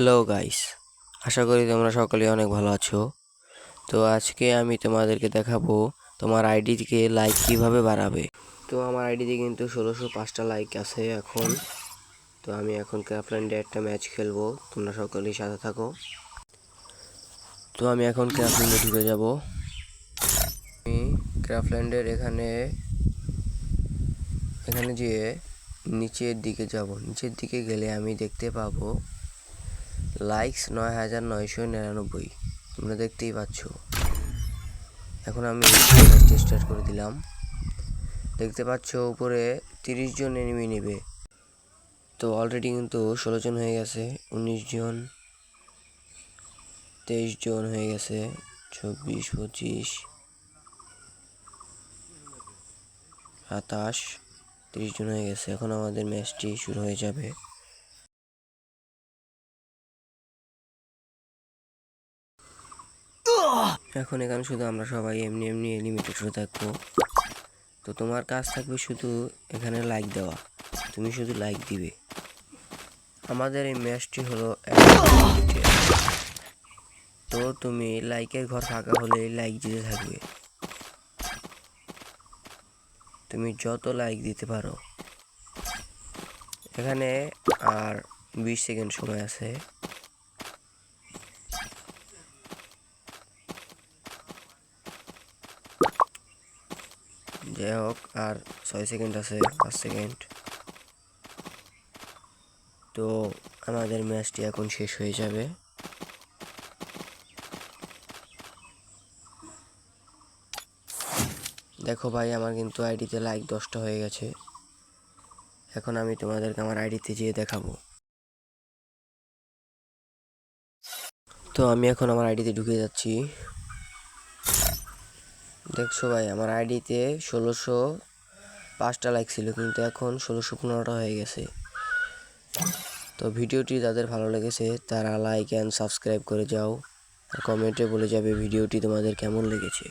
Hello guys আশা করি তোমরা সকলে অনেক ভালো আছো। তো আজকে আমি তোমাদেরকে দেখাবো তোমার আইডি থেকে লাইক কীভাবে বাড়াবে। তো আমার আইডিতে কিন্তু ষোলোশো পাঁচটা লাইক আছে এখন। তো আমি এখন ক্রাফল্যান্ডে একটা ম্যাচ খেলব। তোমরা সকলেই সাথে থাকো। তো আমি এখন ক্রাফল্যান্ডে ঢুকে যাব। আমি ক্রাফল্যান্ডের এখানে এখানে যেয়ে নিচের দিকে যাব। নিচের দিকে গেলে আমি দেখতে পাবো লাইকস নয় হাজার নয়শো নিরানব্বই। তোমরা দেখতেই পাচ্ছ। এখন আমি স্টার্ট করে দিলাম। দেখতে পাচ্ছ, উপরে তিরিশ জন এনিমি নেবে। তো অলরেডি কিন্তু ষোলো জন হয়ে গেছে, উনিশ জন, তেইশ জন হয়ে গেছে, চব্বিশ, পঁচিশ, সাতাশ, তিরিশ জন হয়ে গেছে। এখন আমাদের ম্যাচটি শুরু হয়ে যাবে। এখন এখানে শুধু আমরা সবাই এমনি এমনি লিমিটেড হয়ে থাকব। তো তোমার কাজ থাকবে শুধু এখানে লাইক দেওয়া। তুমি শুধু লাইক দিবে। আমাদের এই ম্যাচটি হলো তো তুমি লাইকের ঘর ফাঁকা হলে লাইক দিতে থাকবে। তুমি যত লাইক দিতে পারো। এখানে আর বিশ সেকেন্ড সময় আছে। যাই হোক, আর ছয় সেকেন্ড আছে, পাঁচ সেকেন্ড তো আমাদের ম্যাচটি এখন শেষ হয়ে যাবে। দেখো ভাই, আমার কিন্তু আইডিতে লাইক দশটা হয়ে গেছে। এখন আমি তোমাদেরকে আমার আইডিতে যেয়ে দেখাবো। তো আমি এখন আমার আইডিতে ঢুকে যাচ্ছি। দেখছ ভাই, আমার আইডিতে ষোলোশো পাঁচটা লাইক ছিল, কিন্তু এখন ষোলোশো পনেরোটা হয়ে গেছে। তো ভিডিওটি যাদের ভালো লেগেছে, তারা লাইক অ্যান্ড সাবস্ক্রাইব করে যাও। আর কমেন্টে বলে যাবে ভিডিওটি তোমাদের কেমন লেগেছে।